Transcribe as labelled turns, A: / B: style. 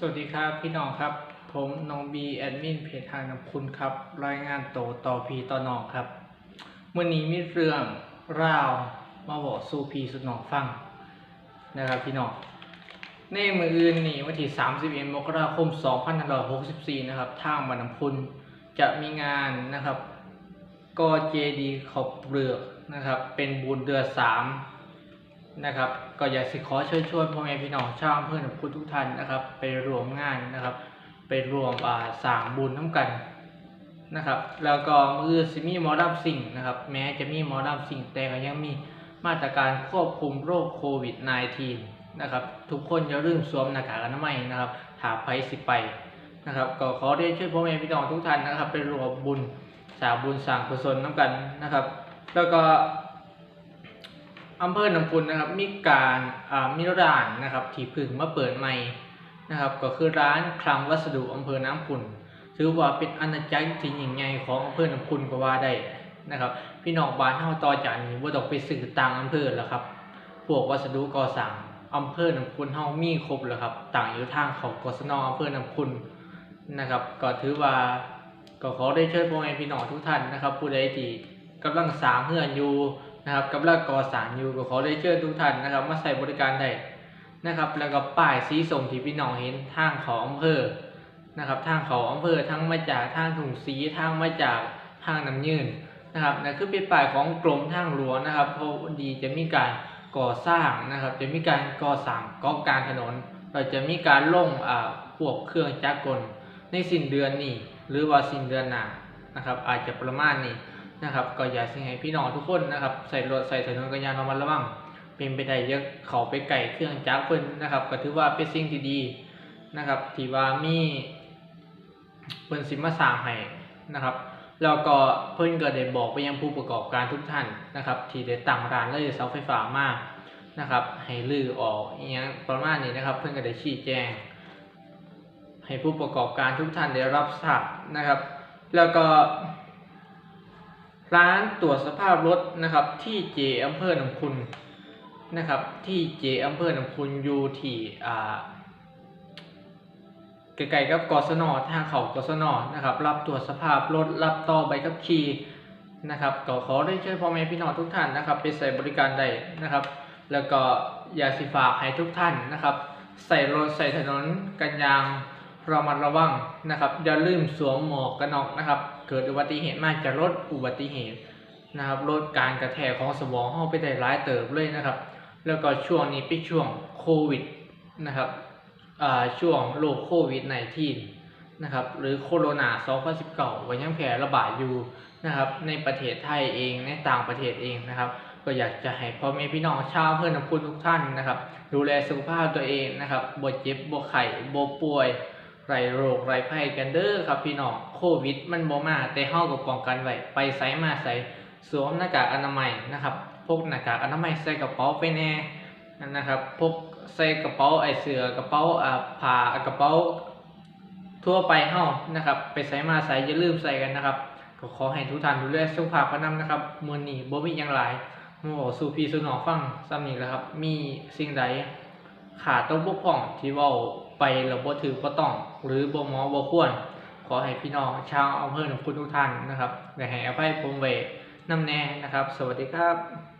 A: สวัสดีครับพี่น้องครับ ผมน้องบีแอดมินเพจทางนำคุณครับ รายงานโตต่อพีต่อน้องครับมื่อนี้มีเรื่องราวมาบอกสู่พีสุดน้องฟังนะครับพี่น้องในมืออื่นนี่วันที่31มกราคม2564 นะครับทางบรรณพุนจะมีงานนะครับกอเจดีขอบเปลือกนะครับ เป็นบุญเดือนสาม นะครับ ก็อยากสิขอเชิญชวนพ่อแม่พี่น้องชาวอำเภอหนองคุณทุกท่านนะครับ ไปรวมงานนะครับ ไปรวมอ่าสร้างบุญน้ำกันนะครับ แล้วก็มือสิมีหมอดับสิ่งนะครับ แม้จะมีหมอดับสิ่งแต่ก็ยังมีมาตรการควบคุมโรคโควิด -19 นะครับ ทุกคนอย่าลืมสวมหน้ากากอนามัยนะครับถาไปสิไปนะครับ ก็ขอเรียนเชิญพ่อแม่พี่น้องทุกท่านนะครับ ไปรวมบุญสางบุญสร้างกุศลน้ำกันนะครับ แล้วก็ อำเภอหนองพุนนะครับมีการมีร้านนะครับที่พึ่งมาเปิดใหม่นะครับก็คือร้านคลังวัสดุอำเภอน้ำพุนถือว่าเป็นอาณาจักรที่ยิ่งใหญ่ของอำเภอหนองพุนก็ว่าได้นะครับ พี่น้องบ้านเฮาต่อจากนี้บ่ต้องไปซื้อต่างอำเภอแล้วครับพวกวัสดุก่อสร้างอำเภอหนองพุนเฮามีครบแล้วครับ ต่างอยู่ทางของกศนอำเภอหนองพุนนะครับ ก็ถือว่าก็ขอได้เชิญพ่อแม่พี่น้องทุกท่านนะครับ ผู้ใดที่กำลังสร้างเฮือนอยู่ นะครับกำลังก่อสร้างอยู่ก็ขอได้เชิญทุกท่านนะครับ มาใส่บริการได้นะครับ แล้วก็ป้ายสีส้มที่พี่น้องเห็นทางเขาอำเภอนะครับทางเขาอำเภอทั้งมาจากทางถุงสีทางมาจากทางน้ำยืนนะครับนั่นคือเป็นป้ายของกรมทางหลวงนะครับเพราะดีจะมีการก่อสร้างนะครับ จะมีการก่อสร้างก่อการถนน เราจะมีการลงอ่าพวกเครื่องจักรกลในสิ้นเดือนนี้หรือว่าสิ้นเดือนหน้านะครับ อาจจะประมาณนี้ นะครับ ก็อยากสิให้พี่น้องทุกคนนะครับ ใส่รถใส่ถนนกันยานระมัดระวังเป็นไปได้เยอะเขาไปไก่เครื่องจักรเพิ่นนะครับ ก็ถือว่าเป็นสิ่งที่ดีนะครับที่ว่ามีเพิ่นสิมาสร้างให้นะครับแล้วก็เพิ่นก็ได้บอกไปยังผู้ประกอบการทุกท่านนะครับ ที่ได้ตั้งร้านเลยเสาไฟฟ้ามานะครับ ให้ลื้อออกอหยังประมาณนี้นะครับ เพิ่นก็ได้ชี้แจง ให้ผู้ประกอบการทุกท่านได้รับทราบนะครับ แล้วก็ ร้านตรวจสภาพรถนะครับ ที่เจอำเภอหนองคุณนะครับ ที่เจอำเภอหนองคุณอยู่ที่อ่าไกลๆกับกศนทางเขากศนนะครับ รับตรวจสภาพรถรับต่อใบขับขี่นะครับก็ขอได้ช่วยพ่อแม่พี่น้องทุกท่านนะครับ ไปใส่บริการได้นะครับ แล้วก็อยาสิฝากให้ทุกท่านนะครับ ใส่รถใส่ถนนกันยาง ระมัดระวังนะครับอย่าลืมสวมหมวกกันน็อกนะครับ เกิดอุบัติเหตุมากจะลดอุบัติเหตุนะครับลดการกระแทกของสมองเข้าไปได้ร้ายเติบเลยนะครับ แล้วก็ช่วงนี้เป็นช่วงโควิดนะครับช่วงโรคโควิด -19 นะครับหรือโคโรนา2019ก็ยังแพร่ระบาดอยู่นะครับในประเทศไทยเองในต่างประเทศเองนะครับ ก็อยากจะให้พ่อแม่พี่น้องชาวเพื่อนน้ำพุทุกท่านนะครับ ดูแลสุขภาพตัวเองนะครับบ่เจ็บบ่ไข้บ่ป่วย ไรโรคไรภัยกันเด้อครับพี่น้องโควิด มันบ่มาแต่เฮาก็ป้องกันไว้ไปไสมาไสสวมหน้ากากอนามัยนะครับพกหน้ากากอนามัยใส่กระเป๋าไปแน่นะครับพกใส่กระเป๋าไอเสือกระเป๋าอ่าผ้ากระเป๋าทั่วไปเฮานะครับ ไปไสมาไสอย่าลืมใส่กันนะครับ ก็ขอให้ทุกท่านดูแลสุขภาพกันนํนะครับมือนี้บ่มีหยังหลายมาบอกสู่พี่สู่น้องฟังซ้ำนี้แหละครับ มีสิ่งใดขาดต้องบกพร่องที่ว่า ไปหล้วบ่ถือบ่ต้อง หรือบ่หมอบ่ควร ขอให้พี่น้องชาวอำเภอหนองคุณทุกท่านนะครับได้ให้อภัยผมไว้นำแน่นะครับ สวัสดีครับ